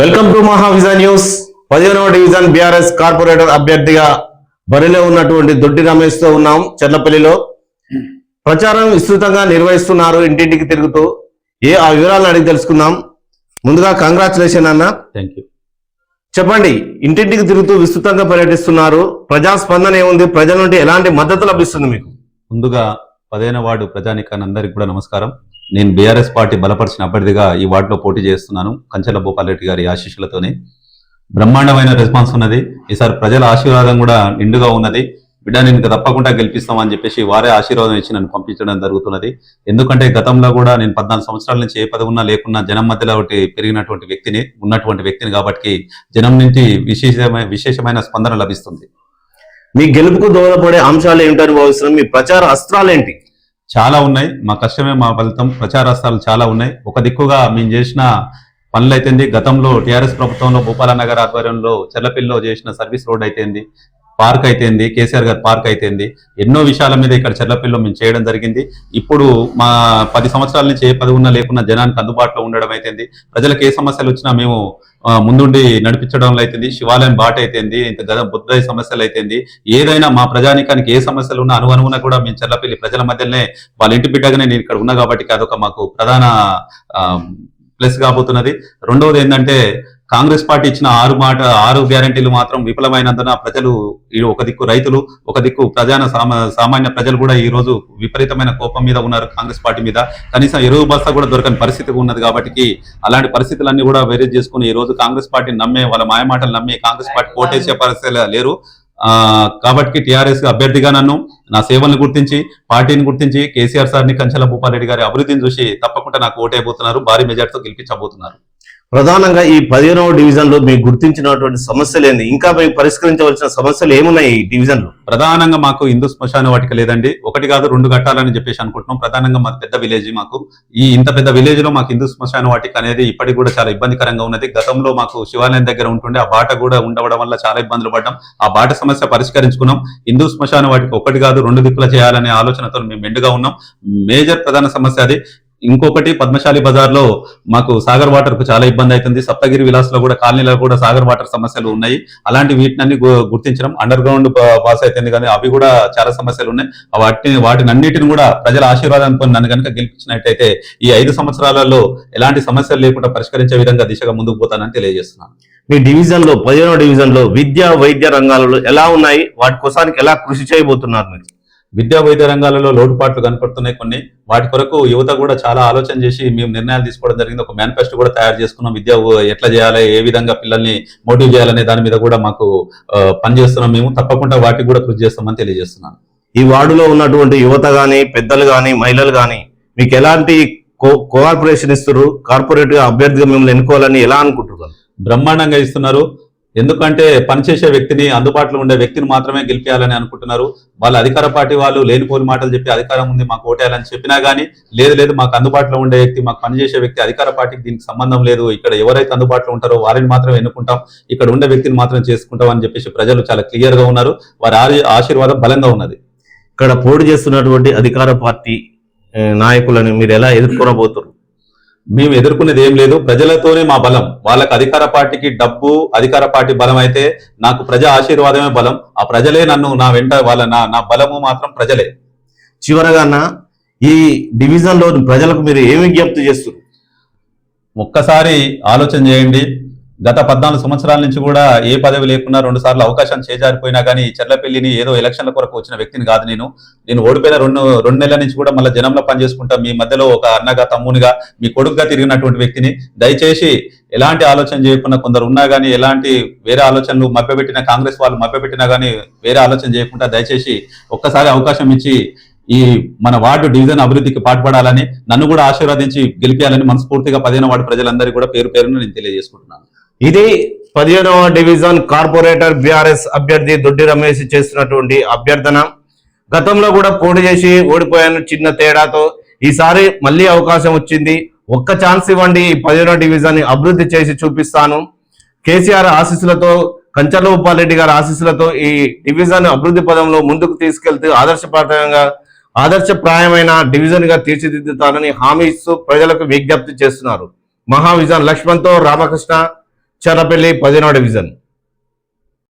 Welcome to Mahavision news పదిహేనవ division BRS corporator అభ్యర్థిగా బరిలో ఉన్నటువంటి దొడ్డి రమేష్తో ఉన్నాం చెర్లపల్లిలో. ప్రచారం విస్తృతంగా నిర్వహిస్తున్నారు ఇంటింటికి తిరుగుతూ. ఏ ఆ వివరాలను అడిగి తెలుసుకుందాం. ముందుగా కంగ్రాచులేషన్ అన్న. థ్యాంక్ యూ చెప్పండి ఇంటింటికి తిరుగుతూ విస్తృతంగా పర్యటిస్తున్నారు. ప్రజా స్పందన ఏముంది? ప్రజల నుండి ఎలాంటి మద్దతు లభిస్తుంది మీకు? ముందుగా పదిహేన వార్డు ప్రజానికాన్ని అందరికీ కూడా నమస్కారం. నేను బీఆర్ఎస్ పార్టీ బలపరిచిన అభ్యర్థిగా ఈ వార్డులో పోటీ చేస్తున్నాను. కంచెల భూపాలరెడ్డి గారి ఆశీస్సులతోనే. బ్రహ్మాండమైన రెస్పాన్స్ ఉన్నది. ఈసారి ప్రజల ఆశీర్వాదం కూడా నిండుగా ఉన్నది. బిడ్డ నేను తప్పకుండా గెలిపిస్తామని చెప్పేసి వారే ఆశీర్వాదం ఇచ్చి నన్ను పంపించడం జరుగుతున్నది. ఎందుకంటే గతంలో కూడా నేను పద్నాలుగు సంవత్సరాల నుంచి ఏ పదవి ఉన్నా లేకున్నా జనం మధ్యలో ఒకటి పెరిగినటువంటి వ్యక్తిని ఉన్నటువంటి వ్యక్తిని కాబట్టి జనం నుంచి విశేషమైన విశేషమైన స్పందన లభిస్తుంది. మీ గెలుపుకు దోహదపడే అంశాలు ఏమిటని భావిస్తున్నాం. మీ ప్రచార అస్త్రాలు ఏంటి చాలా ఉన్నాయి. మా కష్టమే మా ఫలితం. ప్రచారాస్తాలు చాలా ఉన్నాయి. ఒక దిక్కుగా మేము చేసిన పనులు అయితేంది గతంలో టీఆర్ఎస్ ప్రభుత్వంలో భూపాల నగర్ ఆధ్వర్యంలో చెల్లపిల్లో చేసిన సర్వీస్ రోడ్ అయితేంది పార్క్ అయితేంది కేసీఆర్ గారి పార్క్ అయితేంది ఎన్నో విషయాల మీద ఇక్కడ చెర్లపల్లిలో మేము చేయడం జరిగింది. ఇప్పుడు మా పది సంవత్సరాల నుంచి ఏ పది ఉన్నా లేకున్నా జనానికి అందుబాటులో ఉండడం అయితేంది. ప్రజలకు ఏ సమస్యలు వచ్చినా మేము ముందుండి నడిపించడంలో అయితేంది. శివాలయం బాట అయితేంది ఇంత గద బుద్ధ సమస్యలు అయితేంది. ఏదైనా మా ప్రజానికానికి ఏ సమస్యలు ఉన్నా అనుగుణంగా కూడా మేము చెల్లపల్లి ప్రజల మధ్యనే వాళ్ళ ఇంటి బిడ్డగానే నేను ఇక్కడ ఉన్నా కాబట్టి అదొక మాకు ప్రధాన ప్లస్ కాబోతున్నది. రెండవది ఏంటంటే కాంగ్రెస్ పార్టీ ఇచ్చిన ఆరు మాట ఆరు గ్యారంటీలు మాత్రం విఫలమైనందున ప్రజలు ఈ ఒక దిక్కు రైతులు ఒక దిక్కు ప్రజాన సామా సామాన్య ప్రజలు కూడా ఈ రోజు విపరీతమైన కోపం మీద ఉన్నారు కాంగ్రెస్ పార్టీ మీద. కనీసం ఎరువు బస్తా కూడా దొరకని పరిస్థితి ఉన్నది కాబట్టి అలాంటి పరిస్థితులన్నీ కూడా వేరే చేసుకుని ఈ రోజు కాంగ్రెస్ పార్టీని నమ్మే వాళ్ళ మాయమాటలు నమ్మి కాంగ్రెస్ పార్టీ ఓటేసే పరిస్థితి లేరు. ఆ కాబట్టి టిఆర్ఎస్ అభ్యర్థిగా నన్ను నా సేవలను గుర్తించి పార్టీని గుర్తించి కేసీఆర్ సార్ని కంచెల భూపారెడ్డి గారి అభివృద్ధిని చూసి తప్పకుండా నాకు ఓటైపోతున్నారు భారీ మెజార్టీతో గెలిపించబోతున్నారు. ప్రధానంగా ఈ పదిహేనవ డివిజన్లో మీకు గుర్తించినటువంటి సమస్యలు ఏంది? ఇంకా మీకు పరిష్కరించవలసిన సమస్యలు ఏమున్నాయి ఈ డివిజన్లో ప్రధానంగా మాకు హిందూ శ్మశాన వాటిక లేదండి. ఒకటి కాదు రెండు కట్టాలని చెప్పేసి అనుకుంటున్నాం. ప్రధానంగా మాకు పెద్ద విలేజ్ మాకు. ఈ ఇంత పెద్ద విలేజ్లో మాకు హిందూ శ్మశాన వాటిక అనేది ఇప్పటికి కూడా చాలా ఇబ్బందికరంగా ఉన్నది. గతంలో మాకు శివాలయం దగ్గర ఉంటుండే ఆ బాట కూడా ఉండవడం వల్ల చాలా ఇబ్బందులు పడ్డాం. ఆ బాట సమస్య పరిష్కరించుకున్నాం. హిందూ శ్మశాన వాటికి ఒకటి కాదు రెండు దిక్కులు చేయాలనే ఆలోచనతో మేము మెండుగా ఉన్నాం. మేజర్ ప్రధాన సమస్య అది. ఇంకొకటి పద్మశాలి బజార్లో మాకు సాగర్ వాటర్కు చాలా ఇబ్బంది అవుతుంది. సప్తగిరి విలాస్లో కూడా కాలనీలో కూడా సాగర్ వాటర్ సమస్యలు ఉన్నాయి. అలాంటి వీటినన్ని గుర్తించడం అండర్ గ్రౌండ్ పాస్ అవుతుంది కానీ అవి కూడా చాలా సమస్యలు ఉన్నాయి. వాటిని వాటిని అన్నిటిని కూడా ప్రజల ఆశీర్వాదంతో నన్ను కనుక గెలిపించినట్టయితే ఈ ఐదు సంవత్సరాలలో ఎలాంటి సమస్యలు లేకుండా పరిష్కరించే విధంగా దిశగా ముందుకు పోతానని తెలియజేస్తున్నాను. మీ డివిజన్లో పదిహేనో డివిజన్లో విద్య వైద్య రంగాలలో ఎలా ఉన్నాయి? వాటి కోసానికి ఎలా కృషి చేయబోతున్నారు మీరు? విద్యా వైద్య రంగాలలో లోటుపాట్లు కనపడుతున్నాయి కొన్ని. వాటి కొరకు యువత కూడా చాలా ఆలోచన చేసి మేము నిర్ణయాలు తీసుకోవడం జరిగింది. ఒక మేనిఫెస్టో కూడా తయారు చేసుకున్నాం. విద్య ఎట్లా చేయాలి ఏ విధంగా పిల్లల్ని మోటివ్ చేయాలనే దాని మీద కూడా మాకు పనిచేస్తున్నాం మేము. తప్పకుండా వాటికి కూడా కృషి చేస్తామని తెలియజేస్తున్నాను. ఈ వార్డులో ఉన్నటువంటి యువత గాని పెద్దలు గాని మహిళలు గాని మీకు ఎలాంటి కో- కోఆపరేషన్ ఇస్తారు కార్పొరేట్గా అభ్యర్థిగా మిమ్మల్ని ఎన్నుకోవాలని ఎలా అనుకుంటున్నారు? బ్రహ్మాండంగా ఇస్తున్నారు. ఎందుకంటే పనిచేసే వ్యక్తిని అందుబాటులో ఉండే వ్యక్తిని మాత్రమే గెలిపించాలని అనుకుంటున్నారు. వాళ్ళ అధికార పార్టీ వాళ్ళు లేనిపోని మాటలు చెప్పి అధికారం ఉంది మాకు ఓటేయాలని చెప్పినా కానీ లేదు లేదు మాకు అందుబాటులో ఉండే వ్యక్తి మాకు పనిచేసే వ్యక్తి అధికార పార్టీకి దీనికి సంబంధం లేదు. ఇక్కడ ఎవరైతే అందుబాటులో ఉంటారో వారిని మాత్రం ఎన్నుకుంటాం. ఇక్కడ ఉండే వ్యక్తిని మాత్రం చేసుకుంటాం అని చెప్పేసి ప్రజలు చాలా క్లియర్గా ఉన్నారు. వారి ఆశీర్వాదం బలంగా ఉన్నది. ఇక్కడ పోటీ చేస్తున్నటువంటి అధికార పార్టీ నాయకులను మీరు ఎలా ఎదుర్కొనబోతున్నారు? మేము ఎదుర్కొనేది ఏం లేదు. ప్రజలతోనే మా బలం. వాళ్ళకి అధికార పార్టీకి డబ్బు అధికార పార్టీ బలం అయితే నాకు ప్రజా ఆశీర్వాదమే బలం. ఆ ప్రజలే నన్ను నా వెంట వాళ్ళ నా నా బలము మాత్రం ప్రజలే. చివరగా ఈ డివిజన్లో ప్రజలకు మీరు ఏమి విజ్ఞప్తి చేస్తారు ఒక్కసారి ఆలోచన చేయండి. గత పద్నాలుగు సంవత్సరాల నుంచి కూడా ఏ పదవి లేకున్నా రెండు సార్లు అవకాశం చేజారిపోయినా కానీ చెర్లపల్లిని ఏదో ఎలక్షన్ల కొరకు వచ్చిన వ్యక్తిని కాదు నేను. నేను ఓడిపోయిన రెండు రెండు నెలల నుంచి కూడా మళ్ళీ జనంలో పనిచేసుకుంటా మీ మధ్యలో ఒక అన్నగా తమ్మునిగా మీ కొడుకుగా తిరిగినటువంటి వ్యక్తిని. దయచేసి ఎలాంటి ఆలోచన చేయకుండా కొందరు ఉన్నా కానీ ఎలాంటి వేరే ఆలోచనలు మభ్యపెట్టిన కాంగ్రెస్ వాళ్ళు మభ్యపెట్టినా కానీ వేరే ఆలోచన చేయకుండా దయచేసి ఒక్కసారి అవకాశం ఇచ్చి ఈ మన వార్డు డివిజన్ అభివృద్ధికి పాటుపడాలని నన్ను కూడా ఆశీర్వదించి గెలిపించాలని మనస్ఫూర్తిగా పదిహేను వార్డు ప్రజలందరికీ కూడా పేరు పేరును నేను తెలియజేసుకుంటున్నాను. ఇది పదిహేనవ డివిజన్ కార్పొరేటర్ బీఆర్ఎస్ అభ్యర్థి దొడ్డి రమేష్ చేస్తున్నటువంటి అభ్యర్థన. గతంలో కూడా పోటీ చేసి ఓడిపోయాను చిన్న తేడాతో. ఈసారి మళ్ళీ అవకాశం వచ్చింది. ఒక్క ఛాన్స్ ఇవ్వండి ఈ పదిహేనవ డివిజన్ని అభివృద్ధి చేసి చూపిస్తాను. కేసీఆర్ ఆశీస్సులతో కంచర్ల గారి ఆశీస్సులతో ఈ డివిజన్ అభివృద్ధి పదంలో ముందుకు తీసుకెళ్తూ ఆదర్శప్రాయంగా ఆదర్శప్రాయమైన డివిజన్గా తీర్చిదిద్దుతానని హామీ ఇస్తూ ప్రజలకు విజ్ఞప్తి చేస్తున్నారు. మహావిజన్ లక్ష్మణ్తో రామకృష్ణ. చర్లపల్లి పదిహేనో డివిజన్.